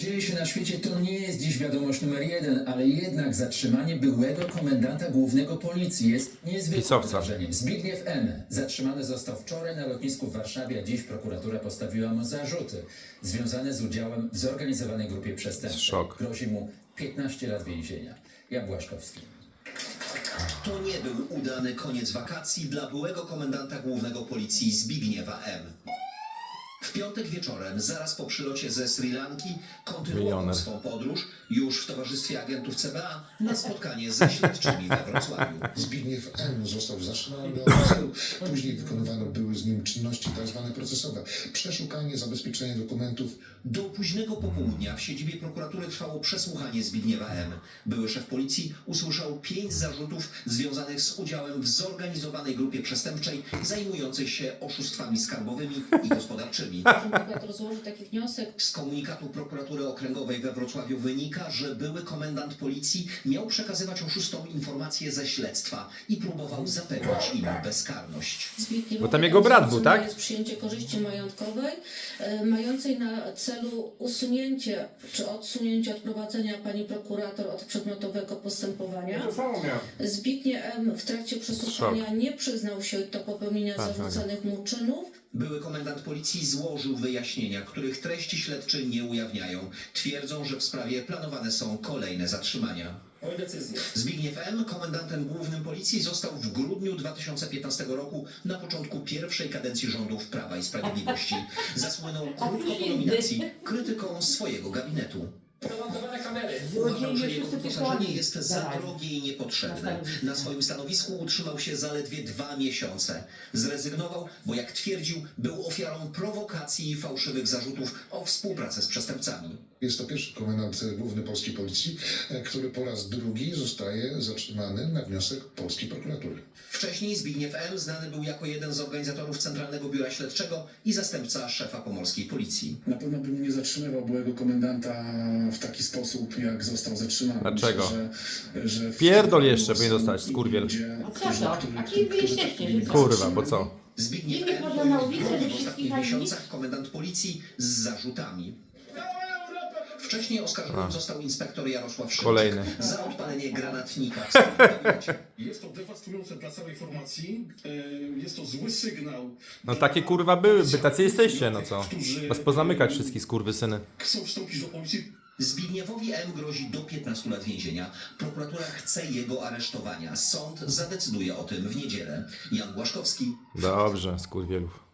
Dzieje się na świecie to nie jest dziś wiadomość numer jeden, ale jednak zatrzymanie byłego komendanta głównego policji jest niezwykłym Pisowca. wydarzeniem. Zbigniew M. zatrzymany został wczoraj na lotnisku w Warszawie, a dziś prokuratura postawiła mu zarzuty związane z udziałem w zorganizowanej grupie przestępczej. Szok. Grozi mu 15 lat więzienia. Jan Błaszkowski. To nie był udany koniec wakacji dla byłego komendanta głównego policji Zbigniewa M. W piątek wieczorem, zaraz po przylocie ze Sri Lanki, kontynuował Milioner. swą podróż już w towarzystwie agentów CBA na spotkanie ze śledczymi we Wrocławiu. Zbigniew M. został zatrzymany do celu. Później wykonywano były z nim czynności tzw. procesowe. Przeszukanie, zabezpieczenie dokumentów. Do późnego popołudnia w siedzibie prokuratury trwało przesłuchanie Zbigniewa M. Były szef policji usłyszał pięć zarzutów związanych z udziałem w zorganizowanej grupie przestępczej zajmującej się oszustwami skarbowymi i gospodarczymi. Prokurator złożył taki wniosek. Z komunikatu prokuratury okręgowej we Wrocławiu wynika, że były komendant policji miał przekazywać oszustom informacje ze śledztwa i próbował zapewnić im bezkarność. Zbigniew Bo tam jego brat był, tak? jest przyjęcie korzyści majątkowej e, mającej na celu usunięcie czy odsunięcie od prowadzenia pani prokurator od przedmiotowego postępowania. To samo miałem. Zbigniew M. w trakcie przesłuchania nie przyznał się do popełnienia Tak, tak. zarzucanych mu czynów. Były komendant policji złożył wyjaśnienia, których treści śledczy nie ujawniają. Twierdzą, że w sprawie planowane są kolejne zatrzymania. Zbigniew M., komendantem głównym policji, został w grudniu 2015 roku na początku pierwszej kadencji rządów Prawa i Sprawiedliwości. Zasłynął krótko po nominacji krytyką swojego gabinetu. Uważał, że jego wyposażenie jest za drogie i niepotrzebne. Na swoim stanowisku utrzymał się zaledwie dwa miesiące. Zrezygnował, bo jak twierdził, był ofiarą prowokacji i fałszywych zarzutów o współpracę z przestępcami. Jest to pierwszy komendant główny polskiej policji, e, który po raz drugi zostaje zatrzymany na wniosek polskiej prokuratury. Wcześniej Zbigniew M. znany był jako jeden z organizatorów Centralnego Biura Śledczego i zastępca szefa pomorskiej policji. Na pewno bym nie zatrzymywał byłego komendanta w taki sposób, jak został zatrzymany. Dlaczego? Myślę, że, że w Pierdol jeszcze powinien dostać, skurwiel. ludzie, A co którzy- to? którzy- A kim którzy wy jesteście, powinni że co? Kurwa, bo co? Zbigniew Nie M. można na ulicę pojawił ze w ostatnich miesiącach komendant policji z zarzutami. Wcześniej oskarżony A. został inspektor Jarosław Szymczyk Kolejny. za odpalenie granatnika w swoim gabinecie. Jest to dewastujące dla całej formacji. E, Jest to zły sygnał. No takie kurwa były, by tacy jesteście, no co? Którzy Was pozamykać wszystkich skurwysyny. chcą wstąpić do policji. Zbigniewowi M. grozi do 15 lat więzienia. Prokuratura chce jego aresztowania. Sąd zadecyduje o tym w niedzielę. Jan Błaszkowski, Dobrze, skurwielów.